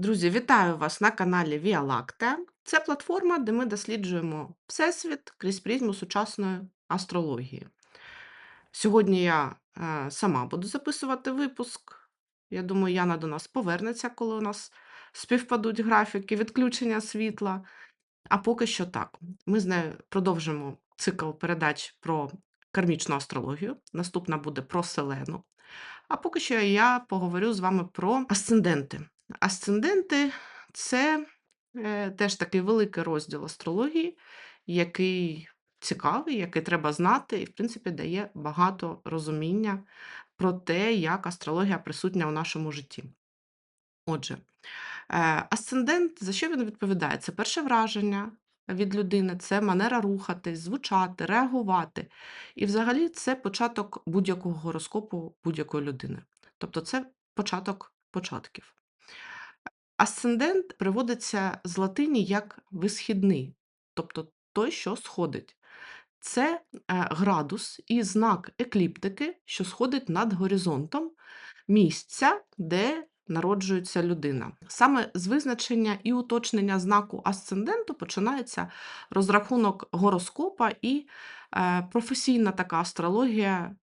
Друзі, вітаю вас на каналі Lactea. Це платформа, де ми досліджуємо Всесвіт крізь призму сучасної астрології. Сьогодні я е, сама буду записувати випуск. Я думаю, Яна до нас повернеться, коли у нас співпадуть графіки відключення світла. А поки що так. Ми з нею продовжимо цикл передач про кармічну астрологію. Наступна буде про Селену. А поки що я поговорю з вами про асценденти. Асценденти це е, теж такий великий розділ астрології, який цікавий, який треба знати, і, в принципі, дає багато розуміння про те, як астрологія присутня у нашому житті. Отже, е, асцендент, за що він відповідає? Це перше враження від людини, це манера рухатись, звучати, реагувати. І взагалі це початок будь-якого гороскопу будь-якої людини. Тобто це початок початків. Асцендент приводиться з латині як висхідний, тобто той, що сходить. Це е, градус і знак екліптики, що сходить над горизонтом місця, де народжується людина. Саме з визначення і уточнення знаку асценденту починається розрахунок гороскопа і е, професійна така астрологія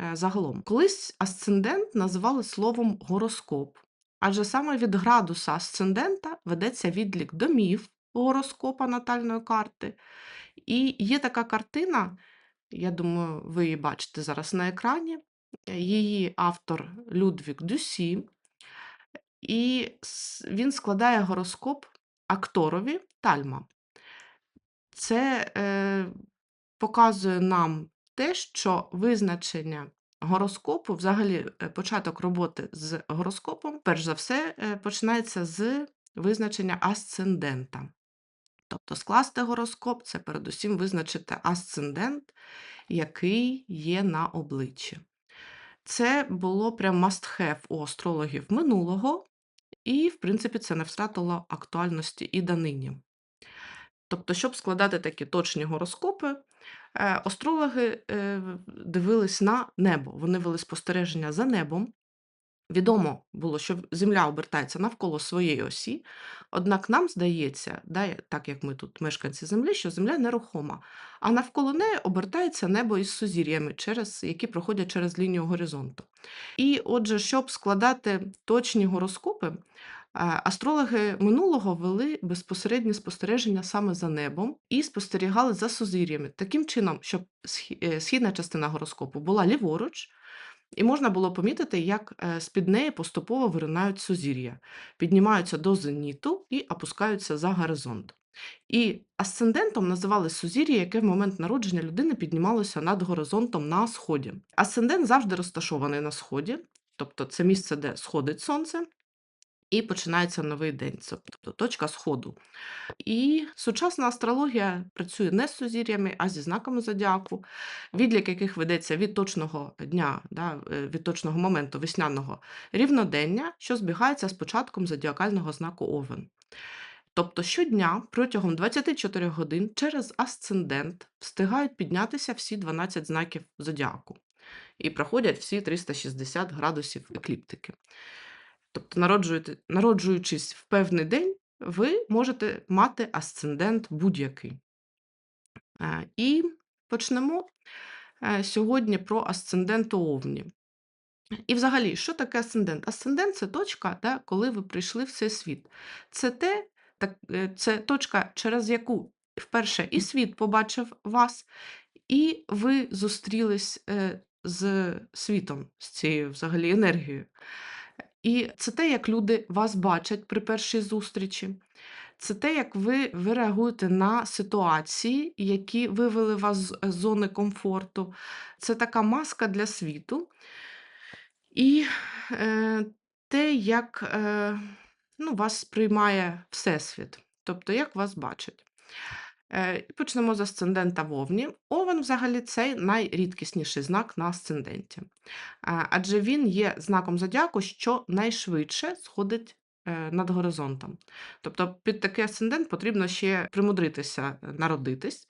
е, загалом. Колись асцендент називали словом гороскоп, адже саме від градуса асцендента ведеться відлік домів гороскопа натальної карти. І є така картина, я думаю, ви її бачите зараз на екрані. Її автор Людвік Дюсі, і він складає гороскоп акторові Тальма. Це е, показує нам те, що визначення гороскопу, взагалі, е, початок роботи з гороскопом, перш за все, е, починається з визначення асцендента. Тобто скласти гороскоп це передусім визначити асцендент, який є на обличчі. Це було прям must have у астрологів минулого, і, в принципі, це не втратило актуальності і донині. Тобто, щоб складати такі точні гороскопи, е, астрологи е, дивились на небо. Вони вели спостереження за небом. Відомо було, що Земля обертається навколо своєї осі, однак нам здається, да, так як ми тут мешканці Землі, що Земля нерухома, а навколо неї обертається небо із сузір'ями, через, які проходять через лінію горизонту. І отже, щоб складати точні гороскопи, астрологи минулого вели безпосередні спостереження саме за небом і спостерігали за сузір'ями, таким чином, щоб е, східна частина гороскопу була ліворуч. І можна було помітити, як е, з-під неї поступово виринають сузір'я, піднімаються до зеніту і опускаються за горизонт. І асцендентом називали сузір'я, яке в момент народження людини піднімалося над горизонтом на сході. Асцендент завжди розташований на сході, тобто це місце, де сходить сонце, і починається новий день, тобто точка сходу. І сучасна астрологія працює не з сузір'ями, а зі знаками зодіаку, відлік яких ведеться від точного дня, да, е, від точного моменту весняного рівнодення, що збігається з початком зодіакального знаку Овен. Тобто щодня протягом 24 годин через асцендент встигають піднятися всі 12 знаків зодіаку і проходять всі 360 градусів екліптики. Тобто, народжуючись в певний день, ви можете мати асцендент будь-який. Е, І почнемо е, сьогодні про асцендент у Овні. І взагалі, що таке асцендент? Асцендент це точка, да, коли ви прийшли в цей світ. Це те, так, е, це точка, через яку вперше і світ побачив вас, і ви зустрілись з світом, з цією взагалі енергією. І це те, як люди вас бачать при першій зустрічі. Це те, як ви, ви реагуєте на ситуації, які вивели вас з е, зони комфорту. Це така маска для світу. І е, те, як е, ну, вас сприймає Всесвіт, тобто як вас бачать. Е, почнемо з асцендента Вовні. Овен, взагалі, це найрідкісніший знак на асценденті. Е, адже він є знаком зодіаку, що найшвидше сходить е, над горизонтом. Тобто під такий асцендент потрібно ще примудритися народитись.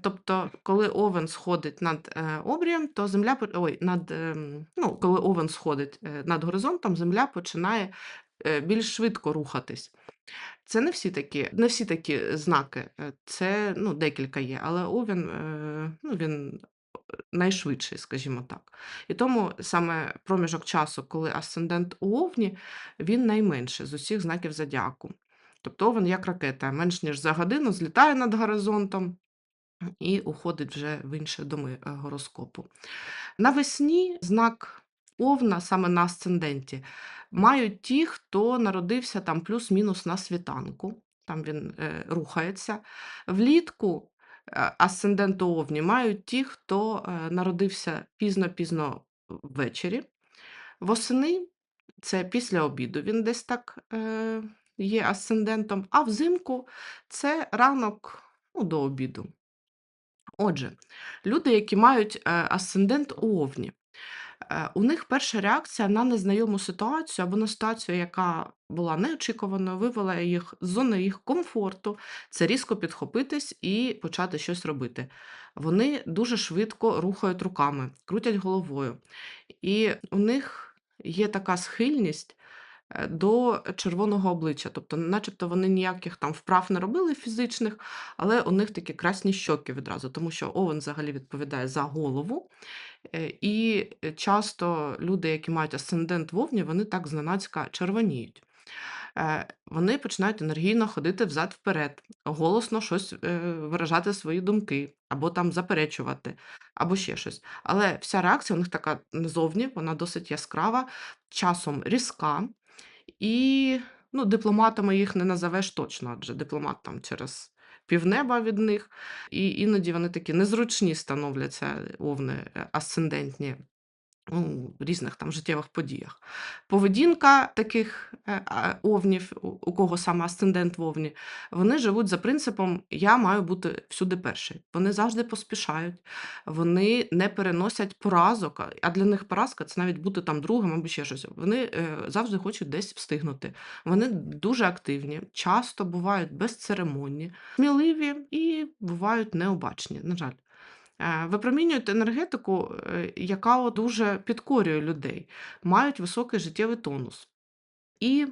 Тобто, коли овен сходить над обрієм, то земля ой, над, ем, ну, коли овен сходить над горизонтом, земля починає більш швидко рухатись. Це не всі такі не всі такі знаки, е, це, ну, декілька є, але Овен, е, ну, він найшвидший, скажімо так. І тому саме проміжок часу, коли асцендент у Овні, він найменший з усіх знаків зодіаку. Тобто Овен як ракета, менш ніж за годину злітає над горизонтом і уходить вже в інші доми е, гороскопу. Навесні знак Овна, саме на асценденті, мають ті, хто народився там плюс-мінус на світанку, там він е, рухається. Влітку е, асцендент у Овні мають ті, хто е, народився пізно-пізно ввечері. Восени це після обіду він десь так е, є асцендентом, а взимку це ранок ну, до обіду. Отже, люди, які мають е, асцендент у Овні, е, у них перша реакція на незнайому ситуацію або на ситуацію, яка була неочікуваною, вивела їх з зони їх комфорту, це різко підхопитись і почати щось робити. Вони дуже швидко рухають руками, крутять головою. І у них є така схильність е, до червоного обличчя. Тобто, начебто вони ніяких там вправ не робили фізичних, але у них такі красні щоки відразу, тому що овен взагалі відповідає за голову. Е, І е, часто люди, які мають асцендент вовні, вони так зненацька червоніють. Е, Вони починають енергійно ходити взад-вперед, голосно щось виражати свої думки, або там заперечувати, або ще щось. Але вся реакція у них така назовні, вона досить яскрава, часом різка. І, ну, дипломатами їх не назовеш точно, адже дипломат там через півнеба від них, і іноді вони такі незручні становляться, овни е, асцендентні у різних там життєвих подіях. Поведінка таких е, овнів, у кого саме асцендент в овні, вони живуть за принципом я маю бути всюди перший. Вони завжди поспішають, вони не переносять поразок, а а для них поразка це навіть бути там другим або ще щось. Вони е, завжди хочуть десь встигнути. Вони дуже активні, часто бувають безцеремонні, сміливі і бувають необачні. На жаль. Е, Випромінюють енергетику, е, яка дуже підкорює людей, мають високий життєвий тонус. І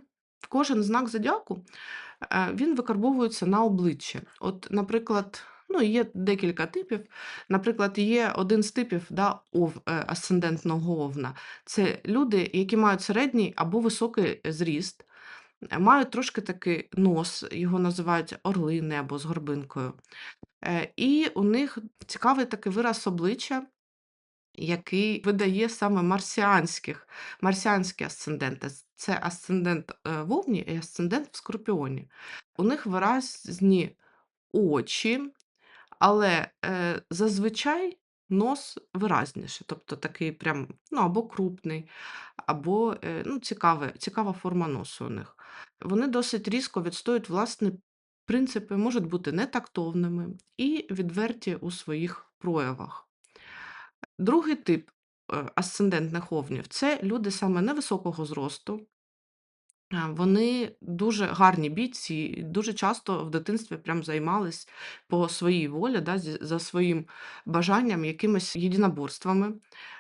кожен знак зодіаку е, він викарбовується на обличчі. От, наприклад, ну, є декілька типів. Наприклад, є один з типів да, ов, асцендентного овна. Це люди, які мають середній або високий зріст, мають трошки такий нос, його називають орлине або з горбинкою. Е, І у них цікавий такий вираз обличчя, який видає саме марсіанських, марсіанські асценденти. Це асцендент е, в Овні і асцендент в Скорпіоні. У них виразні очі, але е, зазвичай нос виразніше, тобто такий прям, ну, або крупний, або е, ну, цікаве, цікава форма носу у них. Вони досить різко відстоюють власні принципи, можуть бути нетактовними і відверті у своїх проявах. Другий тип е, асцендентних овнів це люди саме невисокого зросту, вони дуже гарні бійці, дуже часто в дитинстві прям займались по своїй волі, да, за своїм бажанням якимись єдиноборствами.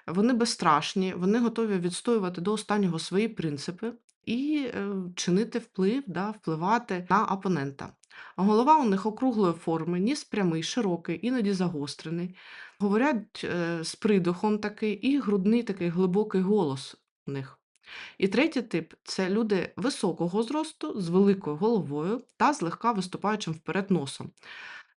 Вони безстрашні, вони готові відстоювати до останнього свої принципи і, е, чинити вплив, да, впливати на опонента. Голова у них округлої форми, ніс прямий, широкий, іноді загострений. Говорять, е, з придухом такий, і грудний такий глибокий голос у них. І третій тип це люди високого зросту з великою головою та злегка виступаючим вперед носом.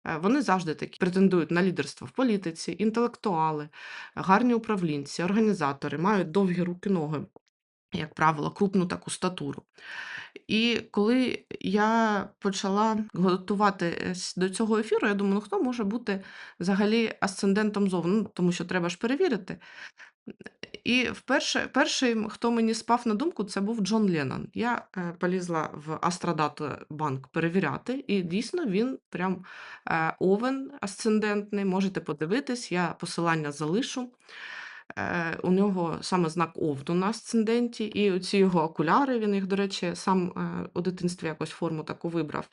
Е, Вони завжди такі претендують на лідерство в політиці, інтелектуали, гарні управлінці, організатори, мають довгі руки ноги, як правило, крупну таку статуру. І коли я почала готуватись до цього ефіру, я думаю, ну хто може бути взагалі асцендентом зовні? Ну, тому що треба ж перевірити. І вперше, перший, хто мені спав на думку, це був Джон Леннон. Я е, полізла в Астрадат банк перевіряти, і дійсно він прям е, овен асцендентний. Можете подивитись, я посилання залишу. Е, у нього саме знак овну на асценденті, і ці його окуляри, він їх, до речі, сам е, у дитинстві якось форму таку вибрав.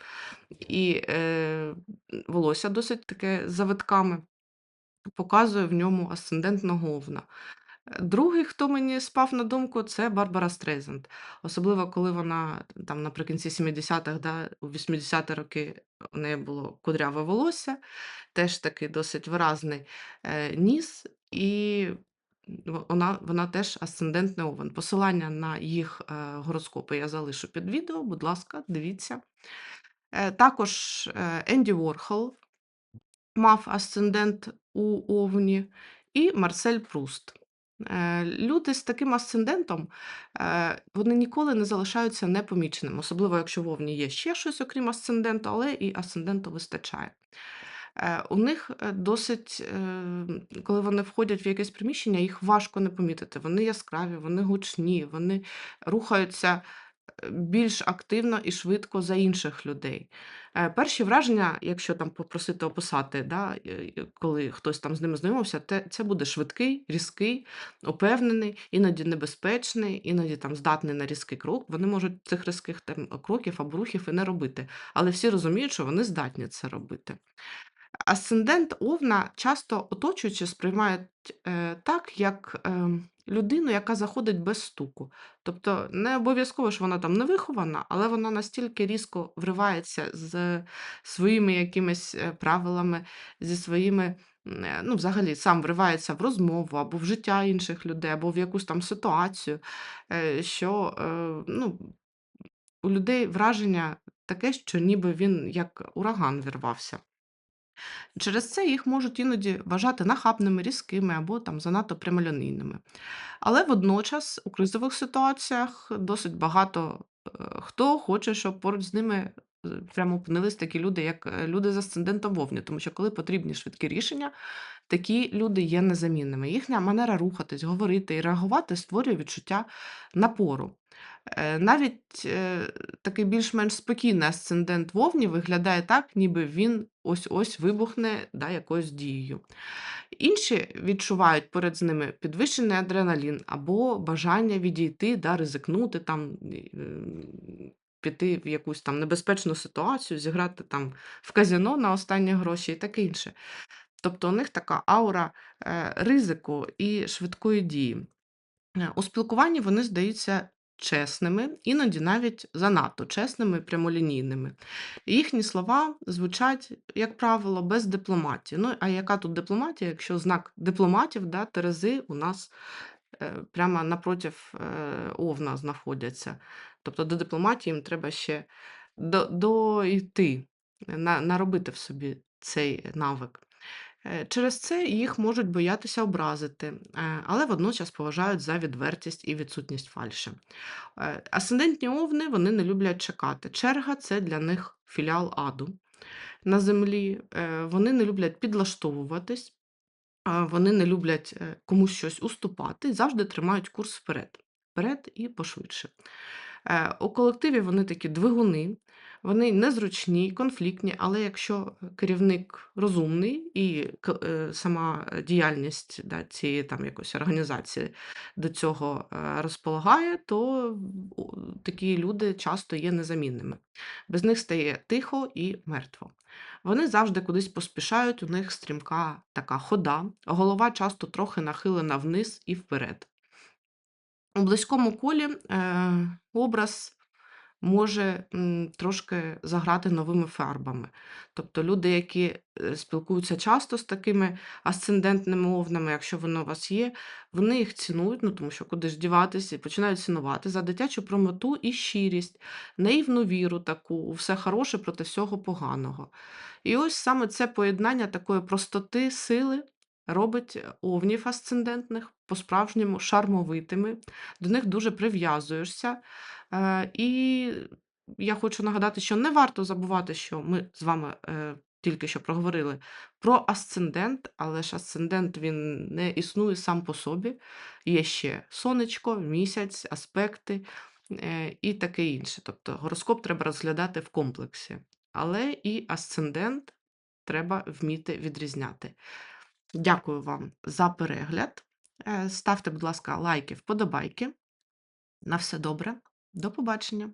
І е, волосся досить таке завитками, показує в ньому асцендентного овна. Другий, хто мені спав на думку, це Барбара Стрейзанд. Особливо, коли вона там наприкінці 70-х, да, у 80-ті роки у неї було кудряве волосся, теж такий досить виразний, е, ніс, і вона вона теж асцендентний Овен. Посилання на їх, е, гороскопи я залишу під відео, будь ласка, дивіться. Е, також, е, Енді Ворхол мав асцендент у Овні і Марсель Пруст. Люди з таким асцендентом, вони ніколи не залишаються непоміченими, особливо якщо в Овні є ще щось, окрім асценденту, але і асценденту вистачає. Е, у них, е, досить, е, коли вони входять в якесь приміщення, їх важко не помітити. Вони яскраві, вони гучні, вони рухаються, е, більш активно і швидко за інших людей. Перші враження, якщо там попросити описати, да, коли хтось там з ними знайомився, те це буде швидкий, різкий, упевнений, іноді небезпечний, іноді там здатний на різкий крок. Вони можуть цих різких там кроків або рухів і не робити, але всі розуміють, що вони здатні це робити. Асцендент Овна часто оточуючі сприймають, е, так, як, ем, людину, яка заходить без стуку. Тобто не обов'язково, що вона там не вихована, але вона настільки різко вривається з своїми якимись, е, правилами, зі своїми, е, ну, взагалі сам вривається в розмову або в життя інших людей, або в якусь там ситуацію, е, що, е, ну, у людей враження таке, що ніби він як ураган вірвався. Через це їх можуть іноді вважати нахабними, різкими або там занадто прямолінійними. Але водночас у кризових ситуаціях досить багато е, хто хоче, щоб поруч з ними е, прямо опинились такі люди, як е, люди з асцендентом вовні, тому що коли потрібні швидкі рішення, такі люди є незамінними. Їхня манера рухатись, говорити і реагувати створює відчуття напору. Е, навіть, е, такий більш-менш спокійний асцендент вовні виглядає так, ніби він ось-ось вибухне, да, якоюсь дією. Інші відчувають поряд з ними підвищений адреналін або бажання відійти, да, ризикнути там, піти в якусь там небезпечну ситуацію, зіграти там в казино на останні гроші і таке інше. Тобто у них така аура, е, ризику і швидкої дії. Е, у спілкуванні вони здаються чесними, іноді навіть занадто чесними і прямолінійними. Їхні слова звучать, як правило, без дипломатії. Ну, а яка тут дипломатія, якщо знак дипломатів, да, терези у нас е, прямо напротив е, Овна знаходяться. Тобто до дипломатії їм треба ще до, дойти, на, наробити в собі цей навик. Е, Через це їх можуть боятися образити, е, але водночас поважають за відвертість і відсутність фальші. Е, Асцендентні овни вони не люблять чекати. Черга це для них філіал аду на землі. Вони не люблять підлаштовуватись, вони не люблять комусь щось уступати завжди тримають курс вперед. Вперед і пошвидше. У колективі вони такі двигуни, вони незручні, конфліктні, але якщо керівник розумний і е, сама діяльність да, цієї там якоїсь організації до цього е, розполагає, то такі люди часто є незамінними. Без них стає тихо і мертво. Вони завжди кудись поспішають, у них стрімка така хода, голова часто трохи нахилена вниз і вперед. У близькому колі е, образ може трошки заграти новими фарбами. Тобто люди, які е, спілкуються часто з такими асцендентними овнами, якщо воно у вас є, вони їх цінують, ну тому що куди ж діватися, і починають цінувати за дитячу промоту і щирість, наївну віру таку, у все хороше проти всього поганого. І ось саме це поєднання такої простоти, сили робить е, овнів асцендентних по-справжньому шармовитими, до них дуже прив'язуєшся. Е, і я хочу нагадати, що не варто забувати, що ми з вами е, тільки що проговорили про асцендент, але ж асцендент він не існує сам по собі. Є ще сонечко, місяць, аспекти е, і таке інше. Тобто гороскоп треба розглядати в комплексі. Але і асцендент треба вміти відрізняти. Дякую вам за перегляд. Ставте, будь ласка, лайки, вподобайки. На все добре. До побачення.